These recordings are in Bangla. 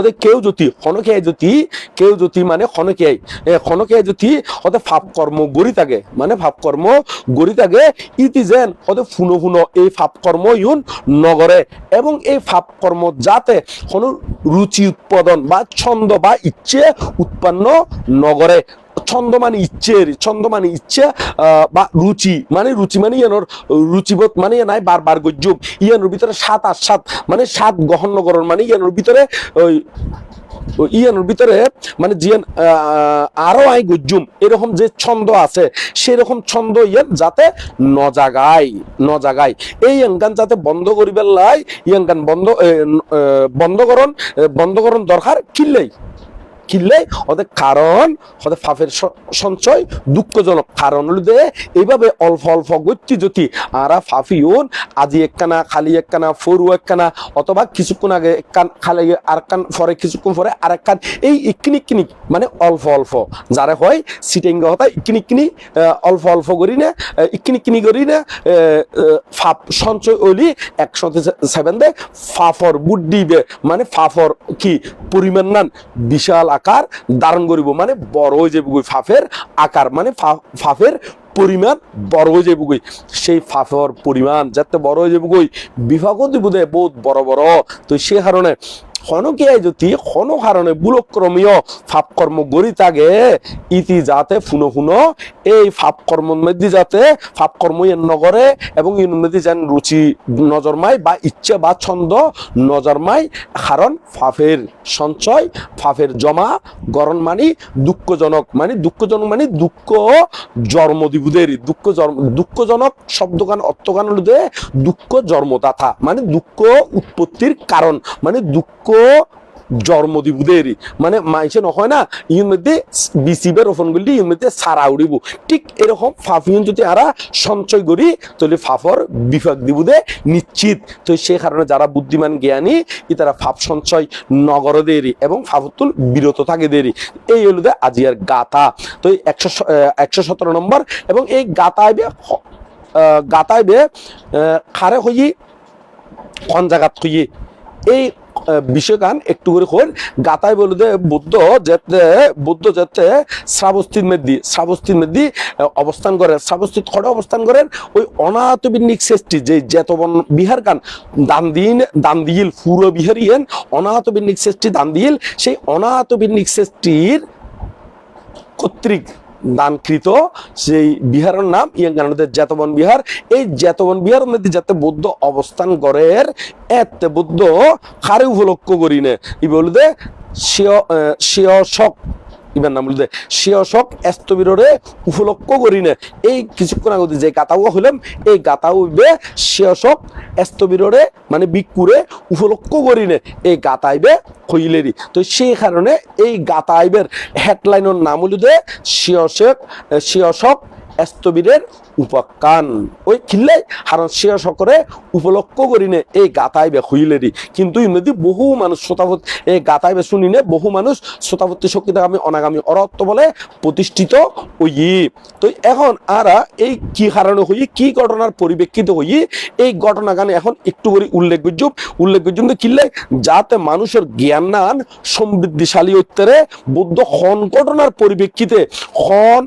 ওদের কেউ যদি খনকিয়ায় যদি কেউ যদি মানে খনকিয়ায় খনকিয়ায় যদি অর্থাৎ ফাপ কর্ম গড়ি থাকে মানে ফাপ কর্ম গড়ি থাকে ইতি যেন অর্থাৎ ফুনো ফুনো এই ফাপ কর্ম ইউন নগরে। এবং এই ফাপ কর্ম যাতে কোনো রুচি, উৎপাদন বা ছন্দ বা ইচ্ছে উৎপন্ন নগরে। ছন্দ মানে ইচ্ছের ছন্দ মানে ইচ্ছে বা রুচি মানে রুচি মানে ইয়ানোর, রুচিবোধ মানে ইয়ে নাই বারবার গজ্জুম ইয়ানোর ভিতরে সাত আর সাত মানে সাত গহন নগরণ মানে ইয়ানোর ভিতরে ওই ইয়ানোর ভিতরে মানে জিয়ান আরও আই গজ্জুম। এরকম যে ছন্দ আছে, সেরকম ছন্দ ইয়ান যাতে ন জাগায় ন জাগায়। এই ইয়ানগান যাতে বন্ধ করিবার লাই ইয়ানগান বন্ধ বন্ধকরণ বন্ধকরণ দরকার কিল্লেই। কিনলে ওদের কারণ, ওদের ফাফের সঞ্চয়, দুঃখজনক কারণ হলো যে, এইভাবে অল্প অল্প গতি যদি আরা ফাফিউন, আজি একখানা, খালি একখানা, ফরু একখানা, অথবা কিছুক্ষণ আগে একখান, খালি আর কান পরে কিছুক্ষণ পরে আর একখান এই ইকনিক কিনিক মানে অল্প অল্প, যারা হয় সিটেঙ্গা হতা ইকনিক কিনি অল্প অল্প করি না ইকনিক কিনি করি না ফাপ সঞ্চয় ওলি একসাথে সেভেন দে ফাফর বুদ্ধিবে মানে ফাফর কি পরিমাণ নান, বিশাল আকার ধারণ করিব মানে বড় হয়ে যাবে ফাফের আকার মানে ফাফের পরিমাণ বড় হয়ে যাবে গই। সেই ফাফর পরিমাণ যাতে বড় হয়ে যাবে গই বিভাগ দিব বহুত বড় বড়। তো সে কারণে হনকিয়াই যদি হন কারণে বুলক্রমীয় ফাপ কর্ম গড়ি থাকে, ইতি যাতে ফুনো ফুনো এই ফাপ কর্ম মধ্যে যাতে ফাপ কর্ম ইয়েন নগরে এবং ইন মধ্যে যেন রুচি নজরমাই বা ইচ্ছে বা ছন্দ নজরমাই কারণ ফাফের সঞ্চয় ফাফের জমা গরণ মানে দুঃখজনক মানে দুঃখজনক মানে দুঃখ জন্মদিবুদের দুঃখ জন্ম, দুঃখজনক শব্দগান অর্থগান হলো যে দুঃখ জন্মদাতা মানে দুঃখ উৎপত্তির কারণ মানে দুঃখ জন্মদিবুদের মানে মাইসে নহয় না ইউর মধ্যে বিসিবে রোপণ করলে ইউর মধ্যে সারা উড়িব। ঠিক এরকম ফাফিয়ন যদি আরা সঞ্চয় করি তাহলে ফাফর বিভাগ দিবুদে নিশ্চিত। তো সেই কারণে যারা বুদ্ধিমান জ্ঞানী ই তারা ফাপ সঞ্চয় নগর দেরি এবং ফাফতুল বিরত থাকে দেরি। এই হলো যে আজিয়ার গাথা। তো একশো একশো সতেরো নম্বর এবং এই আহ, গাতাইবে খারে হইয়ে কোন জায়গাত হইয়ে এই আহ, বিষয়গান একটু করে হল গাতায় বলে দে বুদ্ধ যেতে বুদ্ধ যেতে শ্রাবস্তির মেদি শ্রাবস্তির মেদি অবস্থান করে শ্রাবস্তির খড়ে অবস্থান করেন ওই অনাহতবিন্নিক শ্রেষ্ঠী যে যেতবন বিহার গান দান দিন দান দিল পুরো বিহারিয়েন অনাহতবিন্নিক শ্রেষ্ঠী দান দিল সেই অনাহতবিন্নিক শ্রেষ্ঠীর কর্তৃক দানকৃত সেই বিহারের নাম ইয়াঙ্গানদের জেতবন বিহার। এই জেতবন বিহার মধ্যে যাতে বৌদ্ধ অবস্থান গড়ের এতে বৌদ্ধ কারে উপলক্ষ করিনে। ই বলতে শিয়শক ইবার নাম বলতে শিয়শক এস্তবিররে উপলক্ষ করি না এই কিছুক্ষণ আগে যে গাতাও হইলাম, এই গাতাও হইবে এস্ত এস্তবিররে মানে বিকুরে উপলক্ষ করি না এই গাতাইবে হইলেরই তো সেই কারণে এই গাতাইবের হেডলাইনের নাম হলো যে সে শিয়শক এস্তবীরের উপাকান। ওই খিল্লে হারণ শিয়া সকরে উপলক্ষ করিনে এই গাতাইবে হইলেরই কিন্তু ইমদি বহু মানুষ শ্রোতাপত এই গাতাইবে শুনিনে বহু মানুষ শ্রোতাপত্তি শক্তিতে অনাগামী অরত্ব বলে প্রতিষ্ঠিত ওই তো এখন আরা এই কি কারণে হই কি ঘটনার পরিপ্রেক্ষিতে হই এই ঘটনা গানে এখন একটু করে উল্লেখযোগ্য উল্লেখযোগ্য তো কিনলে যাতে মানুষের জ্ঞান নান সমৃদ্ধিশালী উত্তরে বুদ্ধ খন ঘটনার পরিপ্রেক্ষিতে খন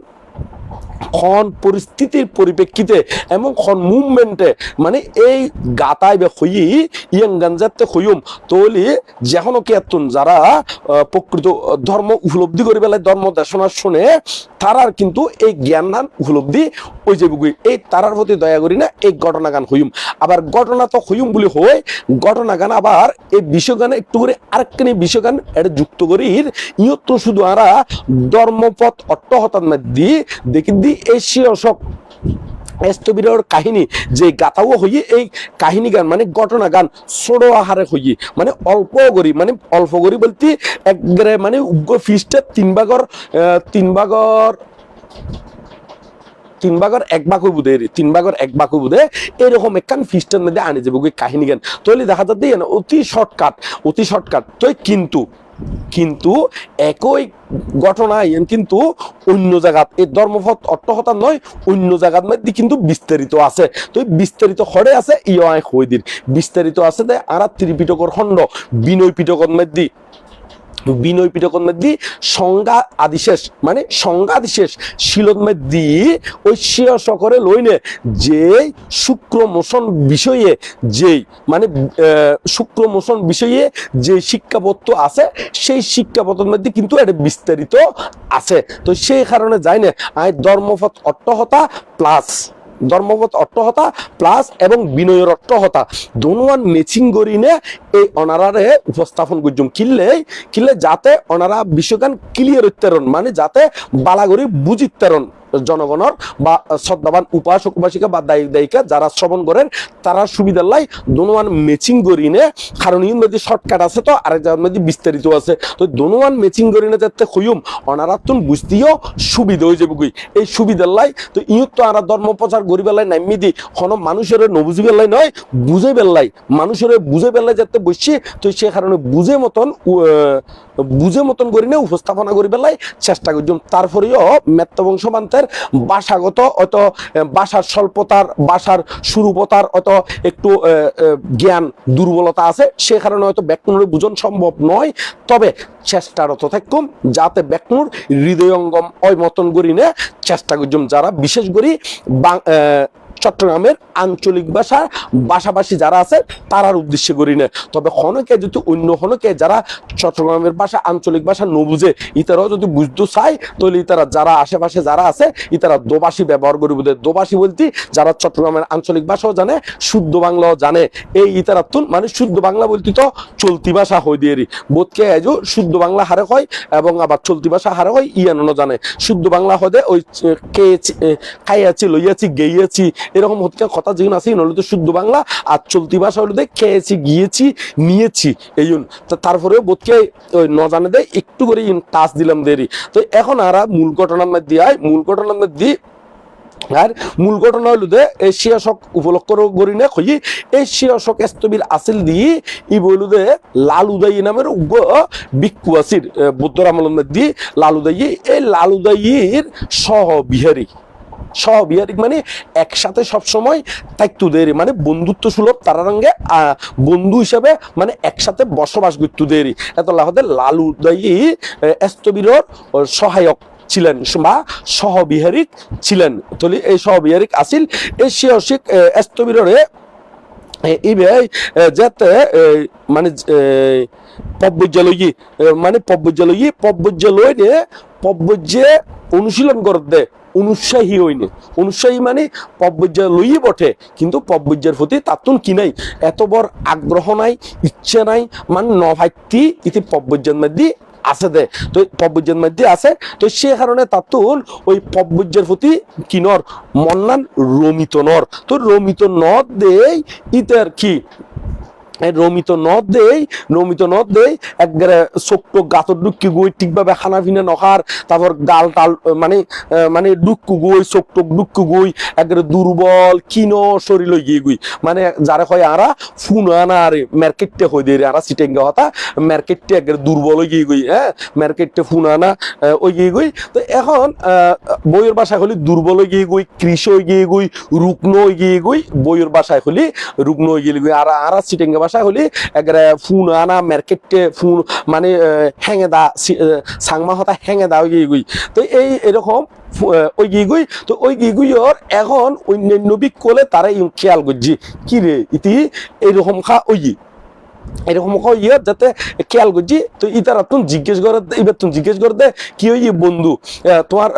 খন পরিস্থিতির পরিপ্রেক্ষিতে এবং খন মুভমেন্টে মানে এই গাতায় বে হই, ইয়ং গাঞ্জাতে হইম তলি যেখনো কেতুন যারা প্রকৃত ধর্ম উপলব্ধি করে বেলায়, ধর্ম দেশনা শুনে, তারার কিন্তু এই জ্ঞান দান উপলব্ধি ওই যে বুগুই এই তারার প্রতি দয়া করি না, এই ঘটনা গান হইম আবার ঘটনা তো হইম বলে হয় ঘটনা গান আবার এই বিষয়গানে একটু করে আরেকখানি বিষয়গান এটা যুক্ত করি ইয়ত শুধু আরা ধর্মপথ অট্টহতার মধ্যে দেখি দি এশীয় সব এস্তবিরের কাহিনী, যে গাতাও হইয়ে এই কাহিনী গান মানে ঘটনা গান ছোড়ো আহারে হইয়ে মানে অল্প করি মানে অল্প করি বলতে একবারে মানে উগ্র ফিস্টে তিন ভাগর তিন ভাগর তিন ভাগর এক ভাগ বুধে তিন ভাগর এক ভাগ বুধে এরকম একখান ফিস্টের মধ্যে আনে যাবে কাহিনী গান। তাহলে দেখা যাচ্ছে অতি শর্টকাট অতি শর্টকাট তো কিন্তু কিন্তু একই ঘটনা ইয়েন কিন্তু অন্য জায়গাত, এই ধর্মপথ অট্টহতা নয়, অন্য জায়গার মধ্যে কিন্তু বিস্তারিত আছে। তো বিস্তারিত হরে আছে ইয় হইদির বিস্তারিত আছে দে আর ত্রিপিটকর খণ্ড, বিনয় পিটকর মধ্যে বিনয় পিটকন মধ্যে সংজ্ঞা আদিশেষ মানে সংজ্ঞা আদিশেষ মধ্যে ওই শিয় সকরে লইনে যে শুক্র মোশন বিষয়ে যেই মানে শুক্র মোশন বিষয়ে যে শিক্ষাপত্র আছে, সেই শিক্ষাপত্রের মধ্যে কিন্তু এটা বিস্তারিত আছে। তো সেই কারণে যাই আমি ধর্মপথ অট্টহতা প্লাস ধর্মপথ অট্টহতা প্লাস এবং বিনয়ের অট্টহতা। দোনোয়ান মেচিং করিনে এই অনারারে উপস্থাপন করছুম কিনলে কিনলে যাতে অনারা বিশ্বজ্ঞান ক্লিয়ার উত্তরণ মানে যাতে বালাগরি বুঝিত্তরণ জনগণর বা শ্রদ্ধাবান উপাসক উপাসিকা বা দায়িক দায়িকা যারা শ্রবণ করেন, তারা সুবিধার লাই দোনোয়ান মেচিং করিনে কারণ ইন মধ্যে শর্টকাট আছে তো আরেক জায়গার মধ্যে বিস্তারিত আছে। তো দোনোয়ান মেচিং করিনে যাতে হইম অনারাতুন বুঝতেও সুবিধা হয়ে যাবে এই সুবিধার লাই তো ইয়ত তো আরা ধর্ম প্রচার করি বেলায় নামি দি কোন মানুষের নবুঝি বেলায় নয় বুঝে বেলায় মানুষের বুঝে বেলায় যাতে বসছি তো সে কারণে বুঝে মতন বুঝে মতন করি না উপস্থাপনা করি বেলায় চেষ্টা করছিলাম তারপরেও মেত্ত বংশমান্তের বাসাগত অত ভাষার স্বল্পতার, ভাষার সুরূপতার অত একটু জ্ঞান, দুর্বলতা আছে, সে কারণে হয়তো ব্যাকরণের বুঝন সম্ভব নয়। তবে চেষ্টারত থাকুম যাতে ব্যাকরণ হৃদয়ঙ্গম ওই মতন করি না, চেষ্টা করছিলাম যারা বিশেষ করে চট্টগ্রামের আঞ্চলিক ভাষা ভাষাভাষী যারা আছে তারার উদ্দেশ্যে করি না তবে হনকে যদি অন্য হনকে যারা চট্টগ্রামের ভাষা, আঞ্চলিক ভাষা ন বুঝে, ইতারাও যদি বুঝতে চায়, তাহলে ইতারা যারা আশেপাশে যারা আছে, ইতারা দোবাসী ব্যবহার করিব দোবাসী বলতে যারা চট্টগ্রামের আঞ্চলিক ভাষাও জানে, শুদ্ধ বাংলাও জানে। এই ইতারা তুন মানে শুদ্ধ বাংলা বলতে তো চলতি ভাষা হয়ে দিয়ে বোধকে আজও শুদ্ধ বাংলা হারে হয় এবং আবার চলতি ভাষা হারে হয় ইয়ানো জানে। শুদ্ধ বাংলা হদে ওই খেয়েছি খাইয়াছি লইয়াছি গেইয়াছি এরকম হচ্ছে কথা যেগুলো আছে নইলে তো শুদ্ধ বাংলা আর চলতি ভাষা হলো খেয়েছি, গিয়েছি, নিয়েছি, এই জন্য। তো তারপরেও বোধকে ওই ন জানে দেয়, একটু করে টাচ দিলাম দেরি। তো এখন আর মূল ঘটনার মধ্যে আয়, মূল ঘটনার মধ্যে আর মূল ঘটনা হলো যে, এশিয়া শক উপলক্ষ করি না, কই, এশিয়া শক স্তবির আসিল দিয়ে ই বলু যে, লালুদাই নামের উগ্র বিক্ষু আসির বুদ্ধর আমলের মধ্যে লালুদাই এই লালুদাইয়ের সহ বিহারী। সহ বিহারিক মানে একসাথে সবসময় থাকতু দেরি মানে বন্ধুত্ব সুলভ তারা রঙে বন্ধু হিসাবে মানে একসাথে বসবাস করতু দেরি এত লাহতে লালুদাই এস্তবিরর সহায়ক ছিলেন বা সহবিহারিক ছিলেন। তলি এই সহবিহারিক আসিল এই শিয়সিক এস্তবিররে ইবে যাতে মানে পব্বজ্জালয়ী মানে পব্বজ্জালয় নিয়ে পব্বজ্জে অনুশীলন করতে অনুৎসাহী হইনি অনুৎসাহী মানে পব্বজ্জা লইয়ে বটে কিন্তু পব্বজ্জার প্রতি তাতুন কি নাই? এত বড় আগ্রহ নাই, ইচ্ছে নাই মানে নভাইতি ইতি পব্বজ্জার মধ্যে আছে দে। তো পব্বজ্জের মধ্যে আছে, তো সে কারণে তাতুন ওই পব্বজ্জের প্রতি কিনর মন্নান রমিত নর। তো রমিত নদ দেই ইতার কি? রমিত নদ দেই, রমিত নদ দেই একবারে চোখটো গাতর ডুক্কি গই ঠিকভাবে খানা পিনা নখার, তারপর গাল টাল মানে মানে ডুক্কু গই চোখটো ডুক্কু গই একবারে দুর্বল কিনো শরীর গিয়ে গই। মানে যারা কয় আরা, ফুন আনা আরে মার্কেটে হই দিয়ে আরা সিটেঙ্গা হতা মার্কেটে একবারে দুর্বল হয়ে গিয়ে গই হ্যাঁ? মার্কেটে ফুন আনা ওই গিয়ে গই। তো এখন বইয়ের বাসায় হলি দুর্বল হয়ে গিয়ে গই, কৃষ হয়ে গিয়ে গই রুগ্ন হয়ে গিয়ে গই, বইয়ের বাসায় হলি রুগ্ন হয়ে গিয়ে গই। আর আর সিটেঙ্গা বাসায় হলি একবারে ফুন আনা, মার্কেটে ফুন মানে হ্যাঙে দা সাংমা হতা হ্যাঙে দা গিয়ে গই। তো এই এরকম ওই গিয়ে গই। তো ওই গিয়ে গইয়র এখন অন্যান্য বিক করলে তারা খেয়াল করছি। কি রে, ইতি? এইরকম খা ওই এরকম ইয়ে যাতে খেয়াল করছি। তো ইতারা তুমি জিজ্ঞেস করে এবার তুমি জিজ্ঞেস করে দে, কি ওই বন্ধু? তোমার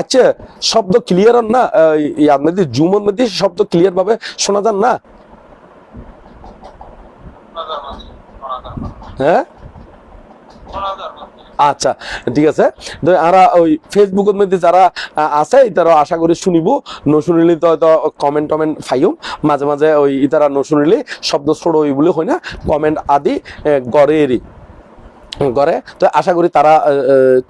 আচ্ছা শব্দ ক্লিয়ার না? ইয়ার মধ্যে জুমের মধ্যে শব্দ ক্লিয়ার ভাবে শোনা যান না? হ্যাঁ? আচ্ছা ঠিক আছে। আমরা ওই ফেসবুকের মধ্যে যারা আছে ইতারা আশা করি শুনিব। ন শুনিলে তো হয়তো কমেন্ট টমেন্ট ফাইও। মাঝে মাঝে ওই ইতারা ন শব্দ সরো ওই বলে হয় না। কমেন্ট আদি গড়ে এরি। করে। তো আশা করি তারা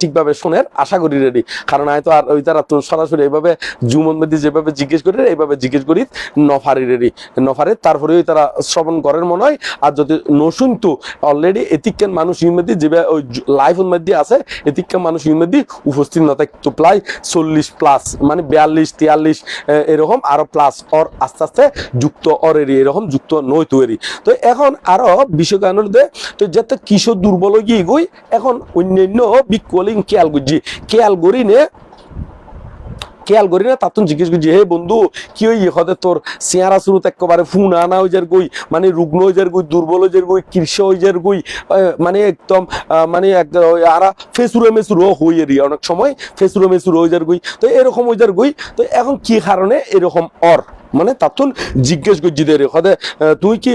ঠিকভাবে শোনের, আশা করি রেডি কারণ হয়তো আর ওই তারা তো সরাসরি এইভাবে জুমন মধ্যে যেভাবে জিজ্ঞেস করি, এইভাবে জিজ্ঞেস করি, নফারি রেডি নফারে তারপরে ওই তারা শ্রবণ করেন মনে হয় আর যদি নশুনতো অলরেডি এতিকেন মানুষ ইউমেদি যে ওই লাইফের মধ্যে আছে এতিকেন মানুষ ইউমেদি উপস্থিত না থাকতো প্রায় চল্লিশ প্লাস মানে বিয়াল্লিশ, তিয়াল্লিশ এরকম আরও প্লাস অর আস্তে আস্তে যুক্ত অরেরি এরকম যুক্ত নই তৈরি। তো এখন আরও বিষয় কারণ তো যাতে কিশোর দুর্বল গিয়ে গই, এখন অন্যান্য বিকলিং খেয়াল করছি। খেয়াল করি নে, খেয়াল করি না, তাতুন জিজ্ঞেস করছি, হে বন্ধু, কি ওই হতে তোর চেয়ারা শুরুতে একেবারে ফুন আনা হয়ে যার গই? মানে রুগ্ন হয়ে যার গই, দুর্বল হয়ে যার গই কৃষ হয়ে যার গই মানে একদম মানে আরা ফেসুরে মেসুরো হয়ে রি অনেক সময়, ফেসুরে মেসুরো হয়ে যার গই। তো এরকম হয়ে যার গই, তো এখন কি কারণে এরকম অর? মানে তাতুল জিজ্ঞেস করছি দে রে। তুই কি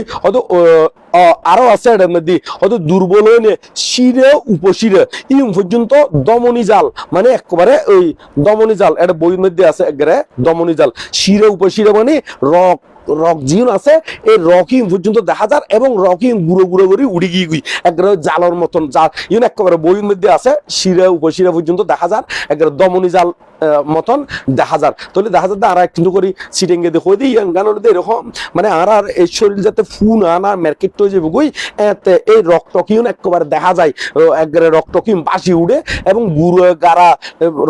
আহ, আরও আছে এটার মধ্যে হয়তো দুর্বল হয়ে নে শিরে উপশিরে ইম পর্যন্ত দমনি জাল মানে একবারে ওই দমনি জাল এটা বইয়ের মধ্যে আছে একবারে দমনি জাল শিরে উপশিরে মানে রক রক জিন আছে, এই রকিং পর্যন্ত দেখা যার এবং রকিং গুঁড়ো গুঁড়ো করে উড়ি গিয়ে গুই একবারে জালর মতন জাল, ইউন একেবারে বইয়ের মধ্যে আছে, শিরা, উপশিরা পর্যন্ত দেখা যার, একবারে দমনি জাল মতন দেখা যার। তাহলে দেখা যার আর একটু করে সিটেঙ্গে দেখো দিই গান এরকম মানে আর আর এই শরীর যাতে ফুন আনার মার্কেট হয়ে যাবে এতে এই রক্তকিউন একেবারে দেখা যায় একবারে রক্তকিউন বাসি উড়ে এবং গুঁড়ো গাড়া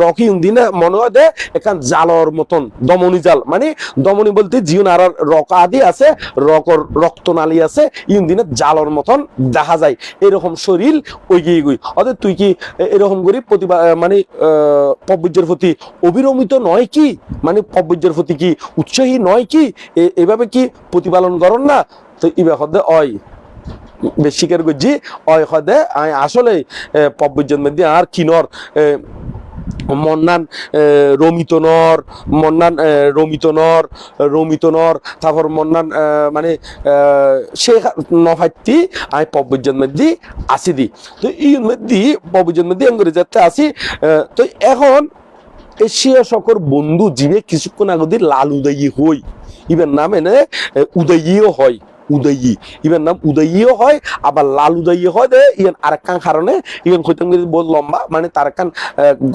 রকিউন দিনে মনে হয় এখান জালর মতন দমনি জাল মানে দমনি বলতে জিউন আর আর রক আদি আছে, রকর রক্তনালী আছে ইউন দিনে জালর মতন দেখা যায়। এরকম শরীর ওই গিয়ে গুই। অর্থাৎ তুই কি এরকম করি প্রতিভা মানে পব্বজ্যের প্রতি অবিরমিত নয় কি? মানে পব্বজ্যের প্রতি কি উৎসাহী নয় কি? এভাবে কি প্রতিপালন করন না? তো ইবে হদে অয়। বেশি করে করছি অয় হদে আসলে পব্বজ্যের মধ্যে আর কিনর মন্নান রমিতনর মন্নান রমিতনর রমিতনর তারপর মন্নান মানে সে নফাইতি আমি পব্বজ্যের মধ্যে আসি দি তো এই মধ্যে পব্বজ্যের মধ্যে আমি যেতে আসি তো এখন এশিয়া সকর বন্ধু জীবে কিছুক্ষণ আগে লাল উদয়ী হই। ইবের নাম উদয়ীও হয়। উদয়ী। ইবের নাম উদয়ীও হয়, আবার লাল উদয়ী হয়। দে, ইয়ান আরেকখান কারণে ইয়ান হইতাম বহুত লম্বা মানে তার একখান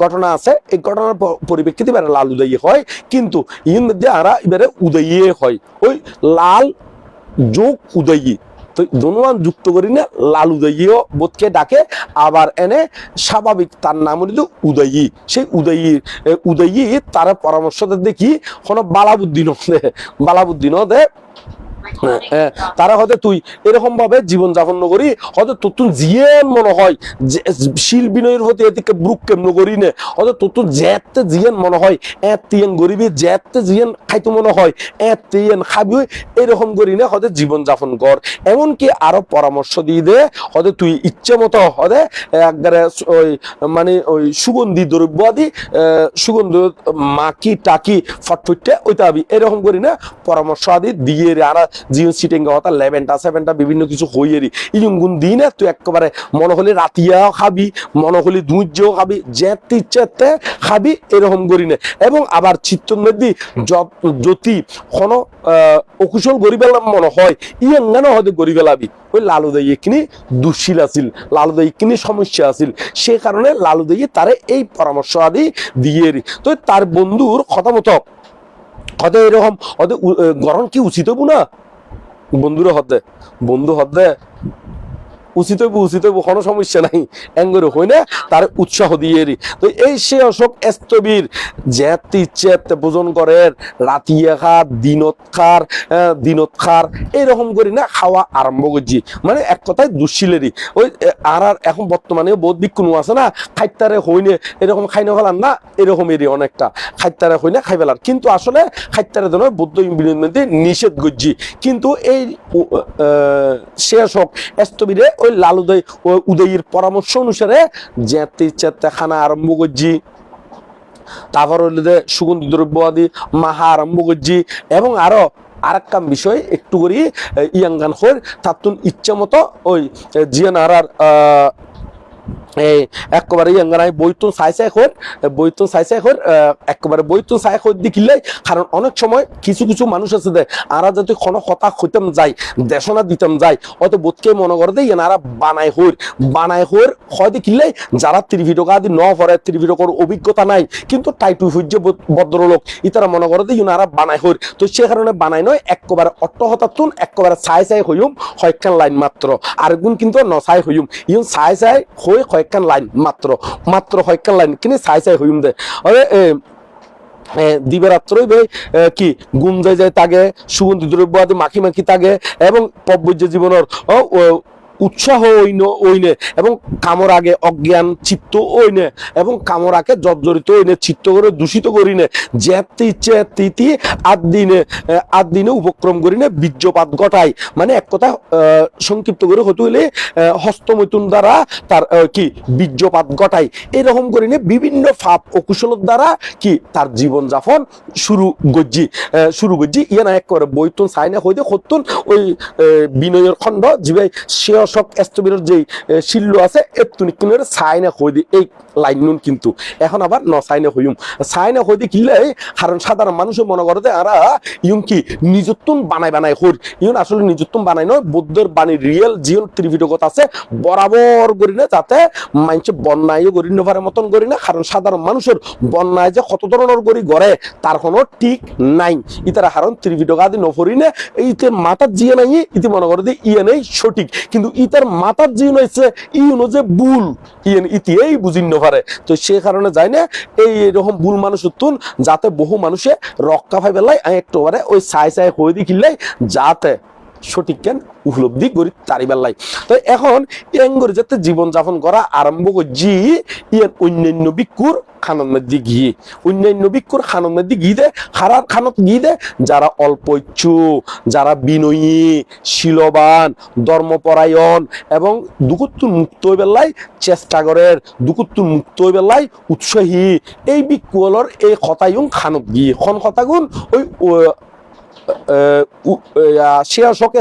ঘটনা আছে। এই ঘটনার পরিপ্রেক্ষিতে এবারে লাল উদয়ী হয়। কিন্তু ইন মধ্যে আরা এবারে উদয়ী হয়। ওই লাল যোগ উদয়ী। তো ধনুমান যুক্ত করি না লাল উদয়ীও বোধকে ডাকে, আবার এনে স্বাভাবিক তার নাম হলিত উদয়ী। সেই উদয়ী উদয়ী তার পরামর্শ দেখি কোনো বালাবুদ্দিন বালাবুদ্দিন দে তারা হয়তো তুই এরকম ভাবে জীবন যাপন করি, হয়তো তোর জিয়েন মনে হয় শিল বিনয়ের হতে এদিকে ব্রুক কেমন করি নে, হয়তো তোর জেতে জিয়েন মনে হয়, এত তিয়ান গরিবি জেতে জিয়েন খাইতো মনে হয়, এত তিয়ান খাবি, এরকম করি না, হয়তো জীবন যাপন কর। এমনকি আরও পরামর্শ দিয়ে দে, হয়তো তুই ইচ্ছে মতো হয়তো একবারে ওই মানে ওই সুগন্ধি দ্রব্য আদি সুগন্ধি মাকি টাকি ফটফটে ওইটা আবি, এরকম করি না, পরামর্শ আদি দিয়ে আর জিও সিটিং হতা লেভেনটা সেভেনটা বিভিন্ন কিছু হইয়েরি ইজুন গুণ দিই না তুই একেবারে মনে হলে রাতিয়াও খাবি, মনে হলে দুইজও খাবি, যেতে ইচ্ছেতে খাবি, এরকম করি না। এবং আবার মধ্যে যদি কোনো অকুশল গরি পেলাম মনে হয়, ইয়েন কেন হয়তো গরি পেলাবি ওই লালু দাই এখানে দুশীল আছিল লালু দাই এখানে সমস্যা আছিল। সে কারণে লালু দাই তারে এই পরামর্শ আদি দিয়ে তো তার বন্ধুর কথা মতো হয়তো এরকম হয়তো উ- গরম কি উচিত হব না? বন্ধুরা হদে বন্ধু হতে উচিত হইব উচিত হইব কোনো সমস্যা নাই। এঙ্গরে হই না? তার উৎসাহ দিয়ে রি তো এই সে অশোক এস্তবীর যেতে ইচ্ছে এতে ভোজন করে রাতিয়া খার দিনত খার দিনত খার, এরকম করি না, খাওয়া আরম্ভ করছি। মানে এক কথায় দুশ্চিলেরই ওই আর আর এখন বর্তমানে বহুত বিক্ষুণ আছে না, খাইতারে হইনে এরকম খাই না ফেলার না অনেকটা। খাইতারে হইনে খাই ফেলার। কিন্তু আসলে খাইতারে ধরো বৌদ্ধ বিরোধী নিষেধ করছি। কিন্তু এই শেষ হোক এস্তবিরে ওই লাল উদয় উদয়ের পরামর্শ অনুসারে ইচ্ছাতে খানা আরম্ভ করছি। তারপর হইল যে সুগন্ধ দ্রব্য আদি মাহা আরম্ভ করছি এবং আরও আরেকটা বিষয়, একটু করি ইয়াঙ্গান হয়ে তার ইচ্ছা মতো ওই জিয়ান আর আর একেবারে ইয়াঙ্গান বইতো চাই চাই হর বইতো চাই চাই হর একেবারে বইতো চাই হর দেখিলে কারণ অনেক সময় কিছু কিছু মানুষ আছে দে আরা যদি কোনো কথা হইতাম যাই, দেশনা দিতাম যাই, হয়তো বোধকে মনে করে দেয় এনারা বানাই হইর বানাই হইর হয় দেখিলে যারা ত্রিভিটকা আদি ন পরে ত্রিভিটকর অভিজ্ঞতা নাই, কিন্তু টাইটু সূর্য ভদ্রলোক, ইতারা মনে করে দেয় ইনারা বানাই হইর তো সে কারণে বানাই নয়, একেবারে অট্টহতাতুন একেবারে চাই চাই হইম কয়েকখান লাইন মাত্র আর গুণ কিন্তু নচাই হইম ইউন চাই চাই হই কয়েকখান লাইন, মাত্র মাত্র কয়েকটা লাইন। কিনে সাই সাই হইম দে। আরে দিবারাত্রই বে কি, গুম যায় যায় তাগে, সুগন্ধি দ্রব্য আদি মাখি মাখি তাগে, এবং পব্য জীবনের উৎসাহ ওইন ওইনে এবং কামর আগে অজ্ঞান চিত্ত ওইনে এবং কামর আগে জর্জরিত ওইনে চিত্ত করে দূষিত করিনে যেতে ইচ্ছে তিতি আদ দিনে আদ দিনে উপক্রম করিনে বীর্যপাত ঘটায়। মানে এক কথা সংক্ষিপ্ত করে হতে আহ, হস্তমৈথুন দ্বারা তার কি বীর্যপাত ঘটায়। এরকম করিনে বিভিন্ন ফাপ ও কুশলত দ্বারা কি তার জীবন যাপন শুরু গজ্জি শুরু গজ্জি। ইয়ে না এক করে বইতুন সাইনে হইতে হতুন ওই বিনয়ের খণ্ড জিবে সে অশোক এস্তবির যে শিল্ল আছে এতুনি কিনের সাইনে হইতে এই লাইন নুন কিন্তু। এখন আবার ন সাইনে হইম সাইনে হইতে কিলে কারণ সাধারণ মানুষের মনে করে যে, আরা, ইউন কি নিজত্বন বানাই বানাই হর। ইউন আসলে নিজত্বন বানাই নয়, বৌদ্ধের বাণী, রিয়েল জিওন ত্রিপিটকত আছে, বরাবর করি না যাতে মানুষে বন্যায় করি নেবার মতন করি না কারণ সাধারণ মানুষের বন্যায় যে কত ধরনের করি গড়ে, তার কোনো ঠিক নাই। ইতারা কারণ ত্রিপিটক আদি নফরি না ইতে মাথার জিয়ে নাই, ইতি মনে করে ইয়ে নেই সঠিক। কিন্তু ইতার মাথার হয়েছে ই ইউনো যে ভুল ইয়েন ইতি এই বুঝিন পারে। তো সে কারণে যাই না, এই এরকম ভুল মানুষ উত্তুন যাতে বহু মানুষে রক্ষা ভাই আমি একটু ওই সাই সাই হয়ে দিকিলাই যাতে সঠিক জ্ঞান উপলব্ধি করি তারি বেলাই তো এখন এঙ্গরে যাতে জীবন যাপন করা আরম্ভ করছি, ইয়ান অন্যান্য বিক্ষুর খানন মধ্যে গিয়ে অন্যান্য বিক্ষুর খানন মধ্যে গিয়ে দে, হারার খানত গিয়ে দে, যারা অল্প ইচ্ছু, যারা বিনয়ী, শিলবান, ধর্মপরায়ণ এবং দুকুত্তুর মুক্ত বেলায় চেষ্টা করের দুকুত্তুর মুক্ত বেলায় উৎসাহী। এই বিক্ষুলর এই কথায়ুং খানত গিয়ে খন কথাগুন ওই সে শোক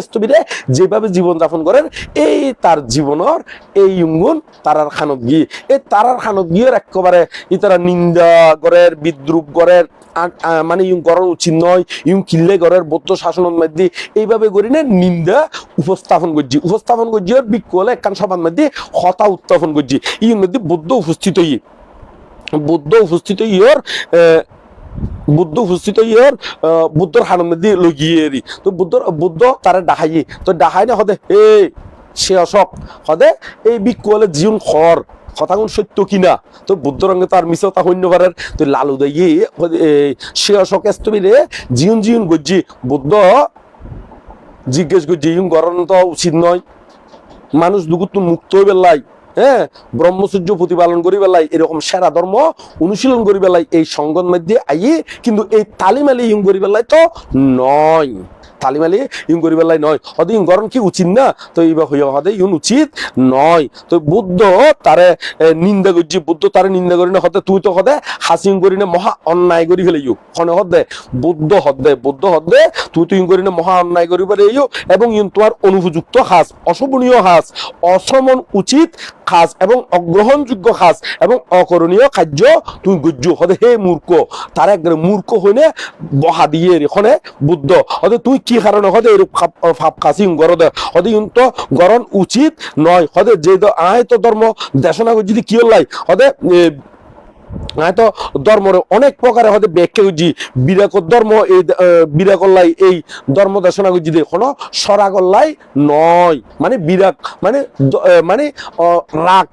যেভাবে জীবন যাপন করেন, এই তার জীবনের এই ইঙ্গুন তারার খানত গিয়ে এই তারার খানত গিয়ে একেবারে ই তারা নিন্দা গড়ের বিদ্রুপ আ- মানে ইউং করার উচিত নয়, ইউং কিল্লে গড়ের বৌদ্ধ শাসনের মধ্যে এইভাবে করি না নিন্দা উপস্থাপন করছি। উপস্থাপন করছি আর বিক্ষোলে একখান সবার মধ্যে হতা উত্থাপন করছি। ইউর মধ্যে বৌদ্ধ উপস্থিত হই বৌদ্ধ উপস্থিত ইয়র বুদ্ধ উপস্থিত ইয়র বুদ্ধর হানের মধ্যে লগিয়ে এরি তো বুদ্ধর বুদ্ধ তারা ডাহাই তো ডাহাই না হদে এই, সে অশোক হদে এই বিক্ষলে জীবন খর কথাগুন সত্য কিনা। তো বুদ্ধ রঙে তার মিশতা হইন্য পারেন তো লালু দাইয়ে সে অশোক এস্তবিরে জীবন জীবন গজ্জি। বুদ্ধ জিজ্ঞেস করছি ইউন গরণ তো উচিত নয়। মানুষ দুগুত মুক্ত হয়ে বেলাই হ্যাঁ ব্রহ্মচর্য প্রতিপালন করি বেলাই এরকম সেরা ধর্ম অনুশীলন করি বেলাই এই সঙ্গত মধ্যে আইয়ে, কিন্তু এই তালিমালি ইউং করি বেলাই তো নয়। তালিমালি ইউং করি বেলাই নয়। হদে ইউং গরম কি উচিত না? তো এইবার হইয়া হদে ইউন উচিত নয়। তো বুদ্ধ তারে নিন্দা করছি, বুদ্ধ তারে নিন্দা করি না হতে তুই তো হদে হাসিং করি না, মহা অন্যায় করি ফেলে ইউ খনে হদে? বুদ্ধ হদে বুদ্ধ হদে তুই তুই করি না, মহা অন্যায় করি পারে ইউ এবং ইউন তোমার অনুপযুক্ত হাস, অশোভনীয় হাস। অশ্রমণ উচিত খাস এবং অগ্রহণযোগ্য খাস এবং অকরণীয় কার্য তুমি গুজ্জু। হতে হে মূর্খ। তার একদম মূর্খ হইনে বহা দিয়ে এখানে বুদ্ধ। হতে তুই কি কারণে হতে এরূপ ফাপ খাসি গরদে? হতে তো গরণ উচিত নয়। হতে যে আয় তো ধর্ম দেশনা যদি কি হল্লাই হদে এ, হয়তো ধর্মরে অনেক প্রকারে হয়তো ব্যাখ্যা করছি বিরাক ধর্ম এই বিরাকল্লাই এই ধর্ম দেশনা করছি কোনো সরাগল্লাই নয়। মানে বিরাক মানে মানে রাগ।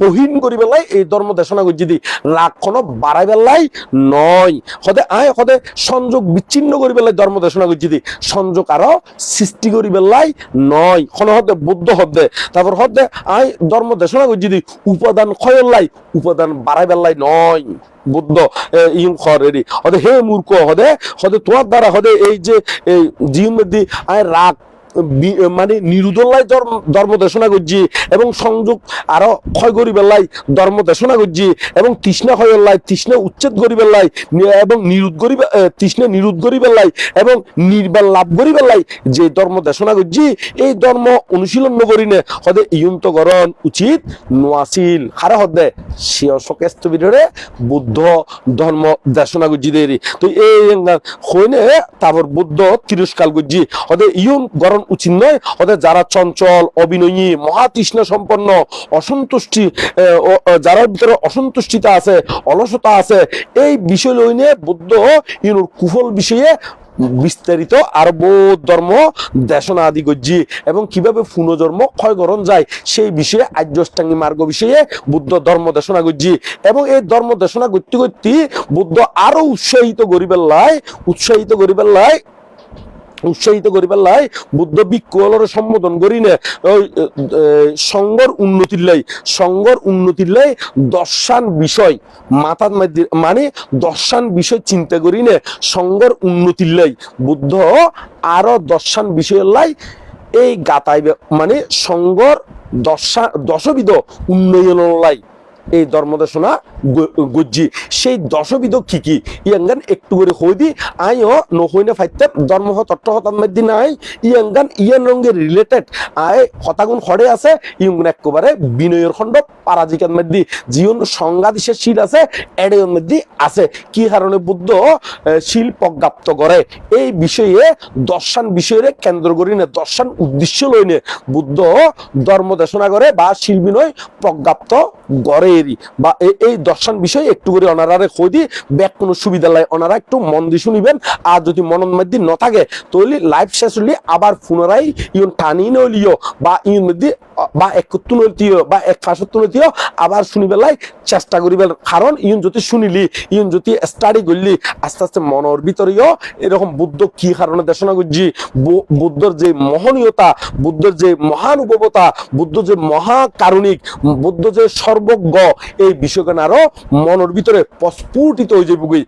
পহীন করি পেলাই এই ধর্ম দেশনা করছি দি। কোনো বাড়াই পেলাই নয়। সদে আয় সদে সংযোগ বিচ্ছিন্ন করি পেলাই ধর্ম দেশনা করছি দি। সংযোগ আরও সৃষ্টি করি পেলাই নয়। কোনো হদে বুদ্ধ হদে তারপর হদে আয় ধর্ম দেশনা করছি দি। উপাদান ক্ষয়ল্লাই উপাদান বাড়াই পেলাই নয়। বুদ্ধ এ, ইং খরেরি হদে হে মূর্খ হদে হদে তোমার দ্বারা হদে এই যে এই মধ্যে আয় রাগ মানে নিরুদল্লাই ধর্ম দেশনা করছি এবং সংযোগ আরও ক্ষয় করি বেলাই ধর্ম দেশনা করছি এবং তৃষ্ণা ক্ষয় বেলাই তৃষ্ণা উচ্ছেদ করি বেলাই নি- এবং নিরুদ্ধ করি বে- এ, তৃষ্ণা নিরুদ্ধ করি বেলাই এবং নির্বাণ লাভ করি বেলাই যে ধর্ম দেশনা করছি এই ধর্ম অনুশীলন করি নে হদে ইয়ন্ত গরণ উচিত নোয়াছিল হারে হদে শিয় শকেস্তবিরে বুদ্ধ ধর্ম দেশনা করছি দেরি। তো এই হইনে তারপর বুদ্ধ তিরস্কাল করছি। হদে ইয়ুন গরণ উচিত নয় হদে যারা চঞ্চল অবিনয়ী মহাতৃষ্ণা সম্পন্ন, অসন্তুষ্টি যারা ভিতরে অসন্তুষ্টিতা আছে, অলসতা আছে, এই বিষয় লইনে বুদ্ধ ইউনুর কুফল বিষয়ে বিস্তারিত আরব ধর্ম দেশনা আদি গজ্জি এবং কীভাবে পুনর্জন্ম ক্ষয়করণ যায়, সেই বিষয়ে আর্যষ্টাঙ্গী মার্গ বিষয়ে বুদ্ধ ধর্ম দেশনা গজ্জি এবং এই ধর্ম দেশনা করতে করতে বুদ্ধ আরও উৎসাহিত করিবেন লাই, উৎসাহিত করিবেন লাই উৎসাহিত করি পেলাই বুদ্ধ বিক্ষুলর সম্বোধন করি না। সঙ্গর উন্নতির লাই সঙ্গর উন্নতির লাই দর্শান বিষয় মাথার মানে দর্শান বিষয় চিন্তা করি না সঙ্গর উন্নতির লাই, বুদ্ধ আরও দর্শান বিষয়ের লাই, এই গাতাই মানে সঙ্গর দশা, দশবিধ উন্নয়ন লাই। এই ধর্মদেশনা গজ্জি। সেই দশবিধ কি কি? ইয়াঙ্গান একটু করে হই দি, আইও নহইনে ফাইতে ধর্ম তত্ত্ব হতার মধ্যে নাই। ইয়াঙ্গান ইয়ান রঙের রিলেটেড আয় হতাগুণ হরে আছে ইয়ঙ্গুন একেবারে বিনয়ের খণ্ড পারাজিকার মধ্যে জীবন সংঘাদিসের শিল আছে এডের মধ্যে আছে। কি কারণে বুদ্ধ শিল প্রজ্ঞাপ্ত করে এই বিষয়ে দর্শন বিষয়ে কেন্দ্র করি না দর্শন উদ্দেশ্য লইনে বুদ্ধ ধর্ম দেশনা করে বা শিল বিনয় প্রজ্ঞাপ্ত গড়েরই বা এই দর্শন বিষয়ে একটু করে অনারারে কই দি ব্যাক কোনো সুবিধা লাই অনারা একটু মন দিয়ে শুনিবেন। আর যদি মনন মধ্যে ন থাকে, তাহলে লাইভ শেষ হলে আবার পুনরায় ইউন টানি নলিও বা ইউন মধ্যে বা একত্র নৈতিও বা এক ফাঁসত্ব নৈতিও আবার শুনিবেলাই চেষ্টা করিবেন কারণ ইউন যদি শুনিলি ইউন যদি স্টাডি করলি, আস্তে আস্তে মনের ভিতরেও এরকম বুদ্ধ কি কারণে দেশনা করছি বুদ্ধর যে মহনীয়তা বুদ্ধর যে মহানুভবতা বুদ্ধ যে মহাকারণিক বুদ্ধ যে সর্বজ্ঞ এই বিষয়কে আরও মনের ভিতরে প্রস্ফুটিত হয়ে যাবে।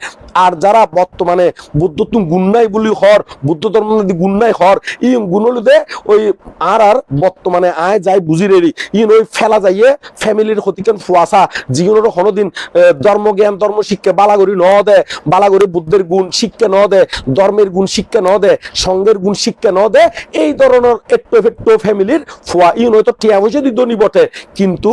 আর যারা বর্তমানে বুদ্ধ তুমি গুন্নাই বলি হর বুদ্ধ ধর্ম যদি গুন্নাই হর ই গুণলুদে ওই আর আর বর্তমানে আয় যায় রেডি ইন ওই ফেলা যাইয়ে ফ্যামিলির ক্ষতিকান ফুয়াশা জীবনের কোনোদিন ধর্ম জ্ঞান ধর্ম শিক্ষা বালাগরি ন দে বালাগরি বুদ্ধের গুণ শিক্ষা ন দে ধর্মের গুণ শিক্ষা ন দে সঙ্গের গুণ শিক্ষা ন দে এই ধরনের একটু একটু ফ্যামিলির ফুয়া ইন হয়তো টিয়া পয়সা দিত বটে কিন্তু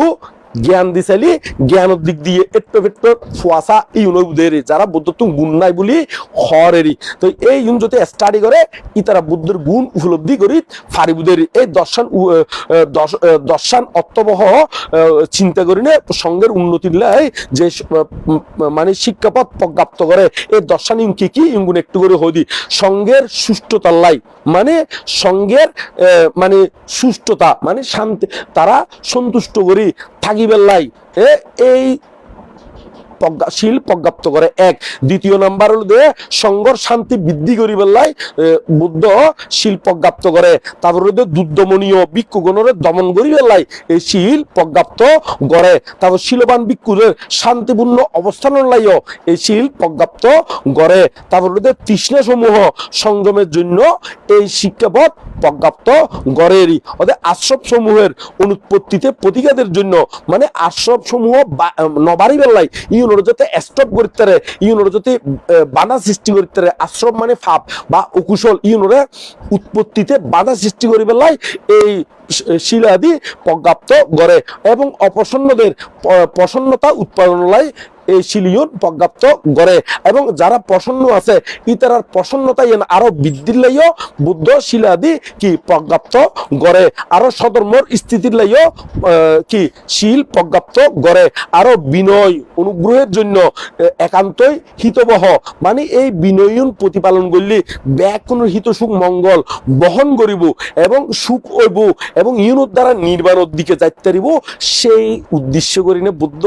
জ্ঞান দিছালি জ্ঞানের দিক দিয়ে একটু একটু ফুয়াশা ইউনো বুধের যারা তুমি গুণ নাই বলি হরেরই তো এই ইউন যদি স্টাডি করে ই তারা বুদ্ধের গুণ উপলব্ধি করি ফারি বুধের এই দর্শন দর্শন আহ, চিন্তা করি না সঙ্গের উন্নতির লাই যে মানে শিক্ষাপথ প্রজ্ঞাপ্ত করে এই দর্শন ইউন কি কি? ইউন একটু করে হদি সঙ্গের সুষ্ঠতার লাই। মানে সঙ্গের মানে সুষ্ঠতা মানে শান্তি তারা সন্তুষ্ট করি থাকিবেন লাই এ এই শিল প্রজ্ঞাপ্ত করে। এক। দ্বিতীয় নাম্বার হলো যে সংঘর শান্তি বৃদ্ধি করিবার লাই বুদ্ধ শিল প্রজ্ঞাপ্ত করে। তারপর হলো দুর্দমনীয় ভিক্ষুগণরে দমন করিবার লাই এই শিল প্রজ্ঞাপ্ত করে। তারপর শিলবান ভিক্ষুদের শান্তিপূর্ণ অবস্থানের লাইও এই শিল প্রজ্ঞাপ্ত করে। তারপর হলো যে তৃষ্ণা সমূহ সংযমের জন্য এই শিক্ষাপথ প্রজ্ঞাপ্ত গড়েরই অর্থাৎ আশ্রম সমূহের অনুৎপত্তিতে প্রতিঘাতের জন্য মানে আশ্রম সমূহ নবারি বেলায় ইউনোর যাতে স্টপ করতে ইউনোর যাতে বাধা সৃষ্টি করতে আশ্রম মানে ফাপ বা অকুশল, ইউনোরে উৎপত্তিতে বাধা সৃষ্টি করি বেলায় এই শিলাদি প্রজ্ঞাপ্ত গড়ে এবং অপ্রসন্নদের প্রসন্নতা উৎপাদন লাই এই শিলিয়ন প্রজ্ঞাপ্ত গড়ে এবং যারা প্রসন্ন আছে, ইতারার প্রসন্নতা ইয়েন আরও বৃদ্ধির লাইও বুদ্ধ শিলাদি কি প্রজ্ঞাপ্ত গড়ে, আরও সধর্মর স্থিতির লাইও কি শিল প্রজ্ঞাপ্ত গড়ে, আরও বিনয় অনুগ্রহের জন্য একান্তই হিতবহ। মানে এই বিনয়ন প্রতিপালন করলে ব্যাক কোনো হিত সুখ মঙ্গল বহন করিব এবং সুখ হইব এবং ইউনোর দ্বারা নির্বাণের দিকে যাইতে পারিব সেই উদ্দেশ্য করিনে বুদ্ধ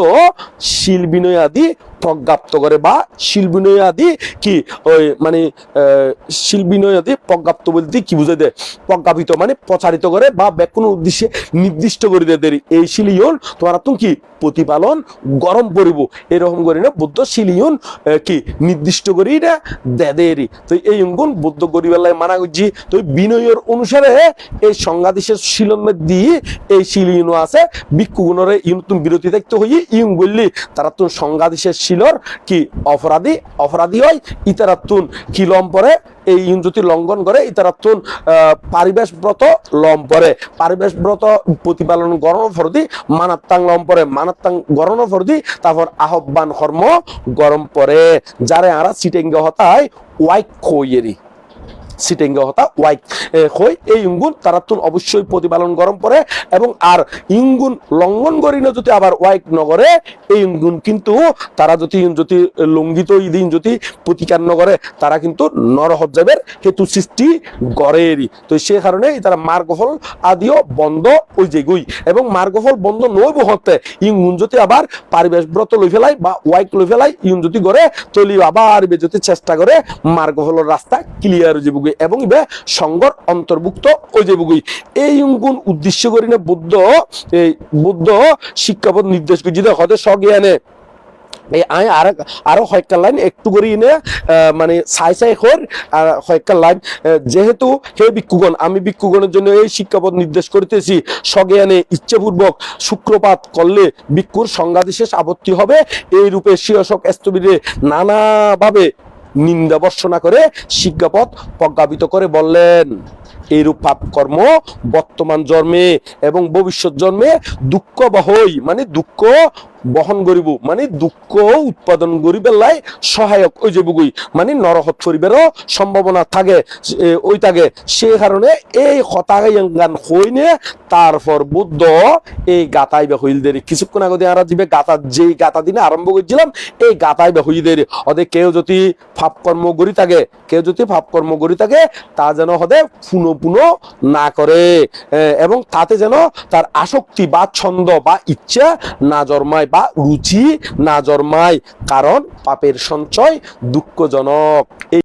শিল বিনয় আদি প্রজ্ঞাপ্ত করে বা শিল বিনয় আদি কি ওই মানে আহ, শিল বিনয় আদি প্রজ্ঞাপ্ত বলতে কি বুঝে দেয় প্রজ্ঞাপিত মানে প্রচারিত করে বা কোনো উদ্দেশ্যে নির্দিষ্ট করে দেয় দেরি এই শিলিয়ন তোমার তুমি কি? প্রতিপালন গরম পড়িব এরকম করি না বুদ্ধ শিলিয়ন কি নির্দিষ্ট করি না দেদেরই তো এই অঙ্গুন বুদ্ধ গরিবেলায় মানা করছি। তো বিনয়ের অনুসারে এই সংঘাদিসের শিলন দিয়ে এই শিলিয়ন আছে। ভিক্ষুগুণরে ইউন তুমি বিরতি থাকতে হই ইউন বললি তারা তুন সংঘাদিসের শিলর কি অপরাধী? অপরাধী হয় ইতারাত্তুন কি লম পরে, এই ইন্দ্রতি লঙ্ঘন করে ইতারাত্তুন পারিবেশ ব্রত লম পরে। পারিবেশ ব্রত প্রতিপালন গরণ ফরদি, মানাত্তাং লম পরে। মানাত্তাং গরণ ফরদি, তারপর আহ্বান কর্ম গরম পরে। যারে আরা সিটেঙ্গে হতায়, ওয়াইক খইয়েরি সিটেঙ্গে হতা ওয়াইক হই এই ইঙ্গুন তারা তুন অবশ্যই প্রতিপালন গরম পরে, এবং আর ইঙ্গুন লঙ্ঘন করি না যদি আবার ওয়াইক নগরে, এই ইঙ্গুন কিন্তু তারা যদি যদি লঙ্ঘিত ইদিন যদি প্রতিকার নগরে, তারা কিন্তু নরহজ্জাবের হেতু সৃষ্টি গড়েরই তো সে কারণে তারা মার্গফল আদিও বন্ধ ওই যে গুই এবং মার্গফল বন্ধ নইব হতে ইঙ্গুন যদি আবার পারিবেশ ব্রত লই ফেলাই বা ওয়াইক লই ফেলাই ইউন যদি করে তলি আবার যদি চেষ্টা করে, মার্গফলের রাস্তা ক্লিয়ার হয়ে বুগুই এবং ইবে সংঘর অন্তর্ভুক্ত ওই যে বুগুই। এই গুণ উদ্দেশ্য করি না বুদ্ধ, এই বুদ্ধ শিক্ষাপদ নির্দেশ করে। যদি হতে স্বজ্ঞানে। এই আই আর আরও কয়েকটা লাইন একটু করে ইনে মানে সাই সাই হর, আর হয়কার লাইন যেহেতু হে ভিক্ষুগণ, আমি ভিক্ষুগণের জন্য এই শিক্ষাপদ নির্দেশ করিতেছি, স্বজ্ঞানে ইচ্ছেপূর্বক শুক্রপাত করলে ভিক্ষুর সংজ্ঞাদেশেষ আপত্তি হবে। এই রূপে শিয়সক স্থবিরে নানাভাবে নিন্দা বর্ষনা করে শিক্ষাপদ প্রজ্ঞাপিত করে বললেন, এইরূপ পাপ কর্ম বর্তমান জন্মে এবং ভবিষ্যৎ জন্মে দুঃখ বহই মানে দুঃখ বহন করিব মানে দুঃখ উৎপাদন করিবার লাই সহায়ক ওই যে বুগুই মানে নরহত করিবারও সম্ভাবনা থাকে ওই থাকে। সে কারণে এই হতাগান হইনে তারপর বুদ্ধ এই গাতাই বে হইল দেরি কিছুক্ষণ আগে আমরা দিবে গাতা যেই গাতা দিনে আরম্ভ করছিলাম এই গাতাই বে হই দেরি ওদের কেউ যদি পাপ কর্ম করি থাকে, কেউ যদি পাপ কর্ম করি থাকে, তা যেন হদে পুনো পুনো না করে এবং তাতে যেন তার আসক্তি বা ছন্দ বা ইচ্ছা না জন্মায়। বা রুচি না জন্মায় কারণ পাপের সঞ্চয় দুঃখজনক।